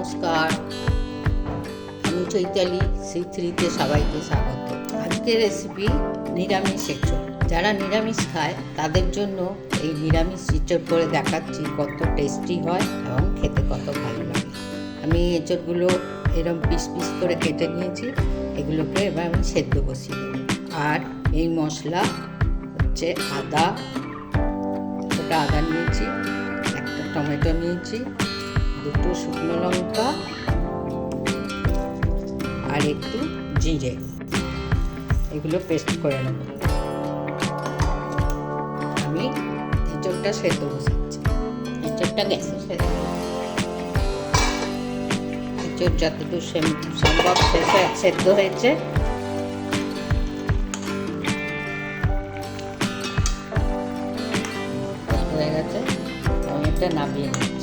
নমস্কার। আমি চৈতালি সি থ্রিতে সবাইকে স্বাগত। আজকের রেসিপি নিরামিষ এঁচড় যারা নিরামিষ খায়, তাদের জন্য এই নিরামিষ এঁচড় করে দেখাচ্ছি কত টেস্টি হয় এবং খেতে কত ভালো লাগে। আমি এঁচড়গুলো এরকম পিস পিস করে কেটে নিয়েছি। এগুলোকে এবার আমি সেদ্ধ দেবো। আর এই মশলা হচ্ছে আদা। ওটা আদা নিয়েছি, একটা টমেটো নিয়েছি দুটো শুকনো লঙ্কা আর একটু জিরে। এগুলো পেস্ট করে নেব। আমি এঁচড়টা সেদ্ধ বসাচ্ছি। এঁচড়টা গ্যাসে। সেদ্ধ এঁচড় যতটুকু সেম- সম্ভব সেদ্ধ হয়েছে। হয়ে গেছে। আমি এটা নামিয়ে নিচ্ছি।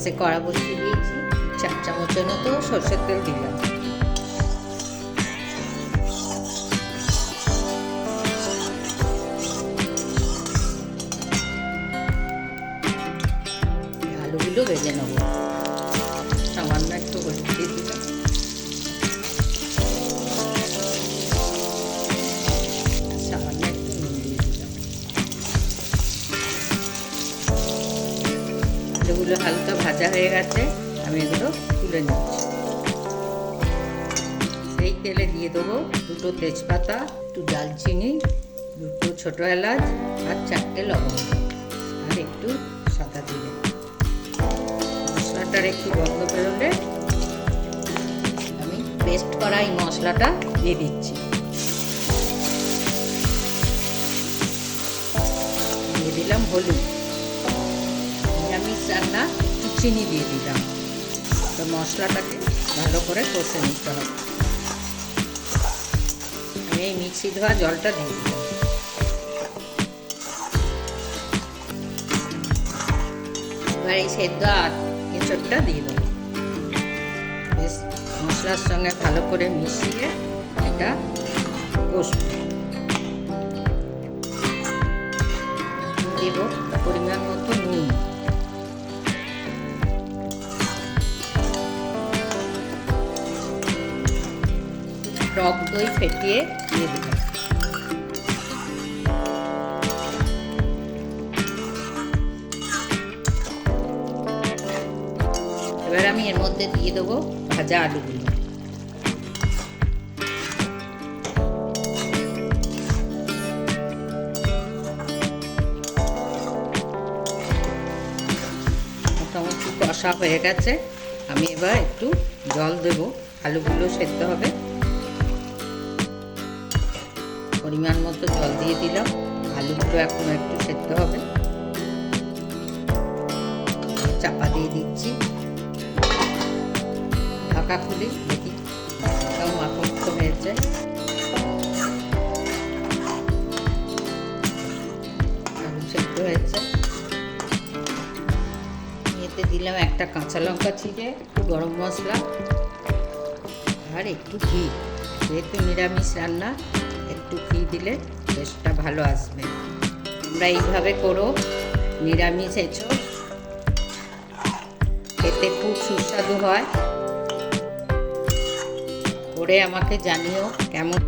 গ্যাসে কড়া বসিয়ে দিয়েছি। চার চামচের মতো সর্ষের তেল দিলাম। আলুগুলো ভেজে নেব। সামান্য একটু হলুদ আলুগুলো হালকা ভাজা হয়ে গেছে, আমি এগুলো তুলে নিচ্ছি। সেই তেলে দিয়ে দেবো দুটো তেজপাতা, একটু দালচিনি দুটো ছোটো এলাচ আর চারটে লবঙ্গ আর একটু সাদা জিরে। মশলাটার একটু গন্ধ বেরোলে আমি পেস্ট করা এই মশলাটা দিয়ে দিচ্ছি। দিয়ে দিলাম হলুদ। নিরামিষ রান্না চিনি দিয়ে দিলাম। তো মশলাটাকে ভালো করে কষে নিতে হবে। আমি এই মিক্সি ধোয়া জলটা দিয়ে দিলাম। এবার এই সেদ্ধ আর এঁচড়টা দিয়ে দেবো। বেশ, মশলার সঙ্গে ভালো করে মিশিয়ে এটা কষবো দেব, পরিমাণ মতো নুন। টক দই ফেটিয়ে দিয়ে দিলাম এবার আমি এর মধ্যে দিয়ে দেবো ভাজা আলুগুলো। মোটামুটি কষা হয়ে গেছে। আমি এবার একটু জল দেবো। আলুগুলো সেদ্ধ হবে। পরিমাণ মতো জল দিয়ে দিলাম। আলুগুলো এখন একটু সেদ্ধ হবে। চাপা দিয়ে দিচ্ছি। ঢাকা খুলি দেখি তাও হয়েছে। আলু সেদ্ধ হয়েছে। এতে দিলাম একটা কাঁচা লঙ্কা ছিঁড়ে, একটু গরম মশলা আর একটু ঘি। যেহেতু নিরামিষ রান্না একটু ঘি দিলে টেস্টটা ভালো আসবে। তোমরা এইভাবে করো, নিরামিষ এছো খেতে খুব সুস্বাদু হয়। করে আমাকে জানিও কেমন